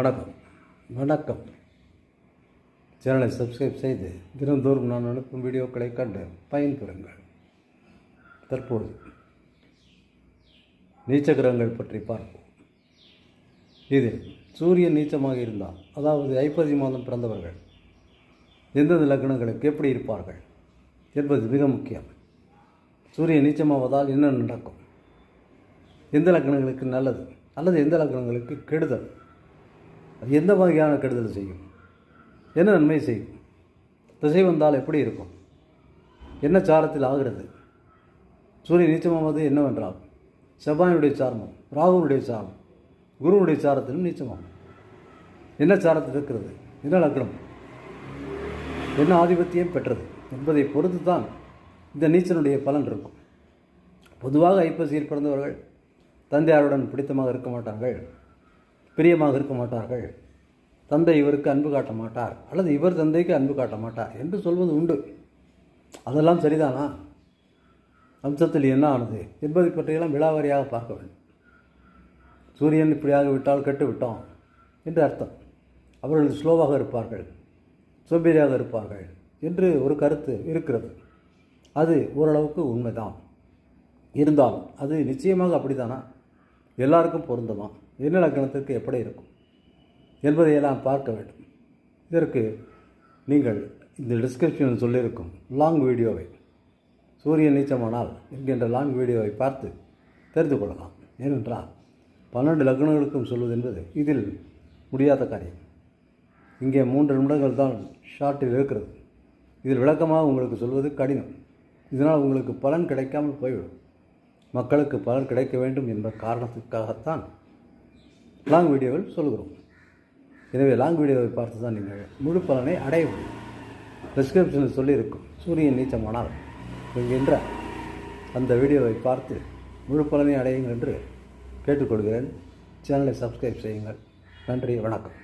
வணக்கம். வணக்கம். சேனலை சப்ஸ்கிரைப் செய்து தினந்தோறும் நான் அனுப்பும் வீடியோக்களை கண்டு பயன்பெறுங்கள். தற்போது நீச்ச கிரகங்கள் பற்றி பார்ப்போம். இதில் சூரியன் நீச்சமாக இருந்தால் அதாவது ஐப்பசி மாதம் பிறந்தவர்கள் எந்தெந்த லக்னங்களுக்கு எப்படி இருப்பார்கள் என்பது மிக முக்கியம். சூரியன் நீச்சமாவதால் என்ன நடக்கும்? எந்த லக்னங்களுக்கு நல்லது? அல்லது எந்த லக்னங்களுக்கு கெடுதல்? அது எந்த வகையான கெடுதல் செய்யும்? என்ன நன்மை செய்யும்? திசை வந்தால் எப்படி இருக்கும்? என்ன சாரத்தில் ஆகிறது? சூரியன் நீச்சமாவது என்னவென்றால் செவ்வாயினுடைய சாரமும் ராகுனுடைய சாரம் குருவுடைய சாரத்திலும் நீச்சமாகும். என்ன சாரத்தில் இருக்கிறது? என்ன லக்னம்? என்ன ஆதிபத்தியம் பெற்றது? என்பதை பொறுத்து தான் இந்த நீச்சனுடைய பலன் இருக்கும். பொதுவாக ஐப்பசியில் பிறந்தவர்கள் தந்தையாருடன் பிடித்தமாக இருக்க மாட்டார்கள். பிரியமாக இருக்க மாட்டார்கள். தந்தை இவருக்கு அன்பு காட்ட மாட்டார். அல்லது இவர் தந்தைக்கு அன்பு காட்ட மாட்டார் என்று சொல்வது உண்டு. அதெல்லாம் சரிதானா? அம்சத்தில் என்ன ஆனது? என்பதை பற்றியெல்லாம் விழாவாரியாக பார்க்க வேண்டும். சூரியன் இப்படியாக விட்டால் கெட்டு விட்டோம் என்று அர்த்தம். அவர்கள் ஸ்லோவாக இருப்பார்கள் சோம்பேறியாக இருப்பார்கள் என்று ஒரு கருத்து இருக்கிறது. அது ஓரளவுக்கு உண்மைதான். இருந்தாலும் அது நிச்சயமாக அப்படித்தானா எல்லாருக்கும் பொருந்துமா? என்ன லக்கணத்திற்கு எப்படி இருக்கும்? என்பதையெல்லாம் பார்க்க வேண்டும். இதற்கு நீங்கள் இந்த டிஸ்கிரிப்ஷனில் சொல்லியிருக்கும் லாங் வீடியோவை சூரியன் நீச்சமானால் என்கின்ற லாங் வீடியோவை பார்த்து தெரிந்து கொள்ளலாம். ஏனென்றால் பன்னெண்டு லக்னங்களுக்கும் சொல்வது என்பது இதில் முடியாத காரியம். இங்கே மூன்று நிமிடங்கள் தான் ஷார்ட்டில் இருக்கிறது. இதில் விளக்கமாக உங்களுக்கு சொல்வது கடினம். இதனால் உங்களுக்கு பலன் கிடைக்காமல் போய்விடும். மக்களுக்கு பலன் கிடைக்க வேண்டும் என்ற காரணத்துக்காகத்தான் லாங் வீடியோவில் சொல்கிறோம் எனவே லாங் வீடியோவை பார்த்து தான் நீங்கள் முழு பலனை அடைய முடியும். டிஸ்கிரிப்ஷனில் சொல்லியிருக்கும். சூரியன் நீச்சமானால் என்கின்ற அந்த வீடியோவை பார்த்து முழு பலனை அடையுங்கள் என்று கேட்டுக்கொள்கிறேன். சேனலை சப்ஸ்கிரைப் செய்யுங்கள். நன்றி வணக்கம்.